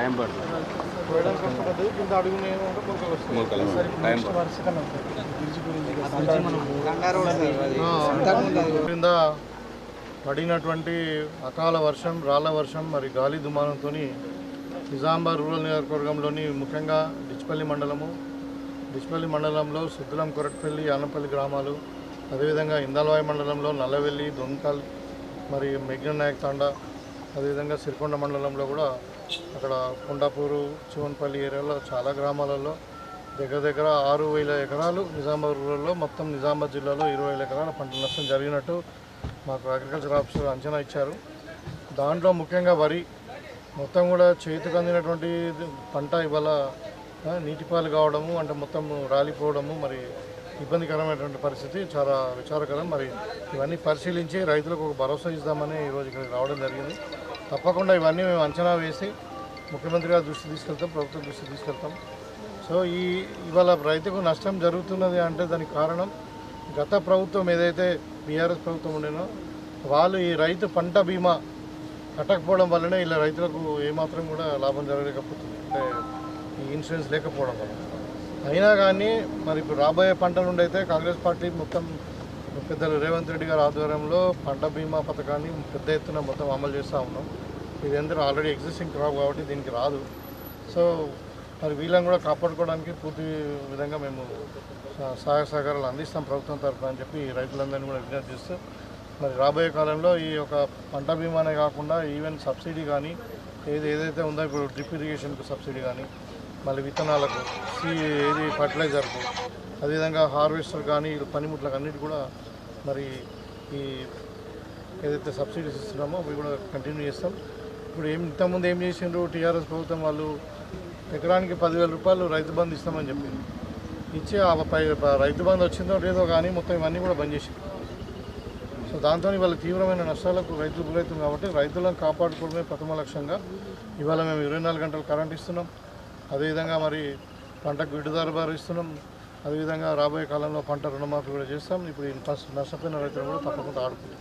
Time పడుతుంది. పడినటువంటి అకాల వర్షం రాళ్ళ వర్షం మరి గాలి దుమానంతో నిజామాబాద్ రూరల్ నియోజకవర్గంలోని ముఖ్యంగా డిచ్పల్లి మండలము డిచ్పల్లి మండలంలో సుద్దులం కొరట్పల్లి ఆనపల్లి గ్రామాలు అదేవిధంగా ఇందాలవాయి మండలంలో నల్లవెల్లి దొంకల్ మరి మెగ్ననాయక్ తాండా అదేవిధంగా సిరికొండ మండలంలో కూడా అక్కడ కొండాపూరు చివన్పల్లి ఏరియాలో చాలా గ్రామాలలో దగ్గర దగ్గర ఆరు వేల ఎకరాలు నిజామాబాద్ రూరల్లో మొత్తం నిజామాబాద్ జిల్లాలో ఇరవై వేల ఎకరాల పంట నష్టం జరిగినట్టు మాకు అగ్రికల్చర్ ఆఫీసర్ అంచనా ఇచ్చారు. దాంట్లో ముఖ్యంగా వరి మొత్తం కూడా చేతికి అందినటువంటి పంట ఇవాళ నీటిపాలు కావడము అంటే మొత్తం రాలిపోవడము మరి ఇబ్బందికరమైనటువంటి పరిస్థితి చాలా విచారకరం. మరి ఇవన్నీ పరిశీలించి రైతులకు ఒక భరోసా ఇద్దామని ఈరోజు ఇక్కడికి రావడం జరిగింది. తప్పకుండా ఇవన్నీ మేము అంచనా వేసి ముఖ్యమంత్రి గారి దృష్టి తీసుకెళ్తాం ప్రభుత్వం దృష్టి తీసుకెళ్తాం. సో ఈ ఇవాళ రైతుకు నష్టం జరుగుతున్నది అంటే దానికి కారణం గత ప్రభుత్వం ఏదైతే బీఆర్ఎస్ ప్రభుత్వం ఉండేనో వాళ్ళు ఈ రైతు పంట బీమా కట్టకపోవడం వల్లనే ఇలా రైతులకు ఏమాత్రం కూడా లాభం జరగలేకపోతుంది. అంటే ఈ ఇన్సూరెన్స్ లేకపోవడం వల్ల. అయినా కానీ మరి ఇప్పుడు రాబోయే పంట నుండి అయితే కాంగ్రెస్ పార్టీ మొత్తం పెద్దలు రేవంత్ రెడ్డి గారి ఆధ్వర్యంలో పంట బీమా పథకాన్ని పెద్ద ఎత్తున మొత్తం అమలు చేస్తూ ఉన్నాం. ఇది ఎందుకు ఆల్రెడీ ఎగ్జిస్టింగ్ క్రాప్ కాబట్టి దీనికి రాదు. సో మరి వీళ్ళని కూడా కాపాడుకోవడానికి పూర్తి విధంగా మేము సహాయ సహకారాలు అందిస్తాం ప్రభుత్వం తరఫున అని చెప్పి రైతులందరినీ కూడా విజ్ఞప్తి చేస్తూ మరి రాబోయే కాలంలో ఈ యొక్క పంట బీమానే కాకుండా ఈవెన్ సబ్సిడీ కానీ ఏది ఏదైతే ఉందో ఇప్పుడు డ్రిప్ ఇరిగేషన్కు సబ్సిడీ కానీ మళ్ళీ విత్తనాలకు సీ ఏది ఫర్టిలైజర్కు అదేవిధంగా హార్వెస్టర్ కానీ పనిముట్లకు అన్నిటి కూడా మరి ఈ ఏదైతే సబ్సిడీస్ ఇస్తున్నామో అవి కూడా కంటిన్యూ చేస్తాం. ఇప్పుడు ఏం ఇంతకుముందు ఏం చేసిండ్రు? టీఆర్ఎస్ ప్రభుత్వం వాళ్ళు ఎకరానికి పదివేల రూపాయలు రైతు బంధు ఇస్తామని చెప్పింది ఇచ్చి పై రైతు బంధు వచ్చిందో లేదో కానీ మొత్తం ఇవన్నీ కూడా బంద్ చేసింది సో దాంతో ఇవాళ తీవ్రమైన నష్టాలకు రైతులు గురవుతుంది కాబట్టి రైతులను కాపాడుకోవడమే ప్రథమ లక్ష్యంగా ఇవాళ మేము ఇరవై నాలుగు గంటలు కరెంట్ ఇస్తున్నాం. అదేవిధంగా మరి పంటకు గిట్టుదారు బారు అదేవిధంగా రాబోయే కాలంలో పంట రుణమాఫీ కూడా చేస్తాం. ఇప్పుడు ఫస్ట్ నష్టపోయిన రైతులు కూడా తప్పకుండా ఆడుకుంటాం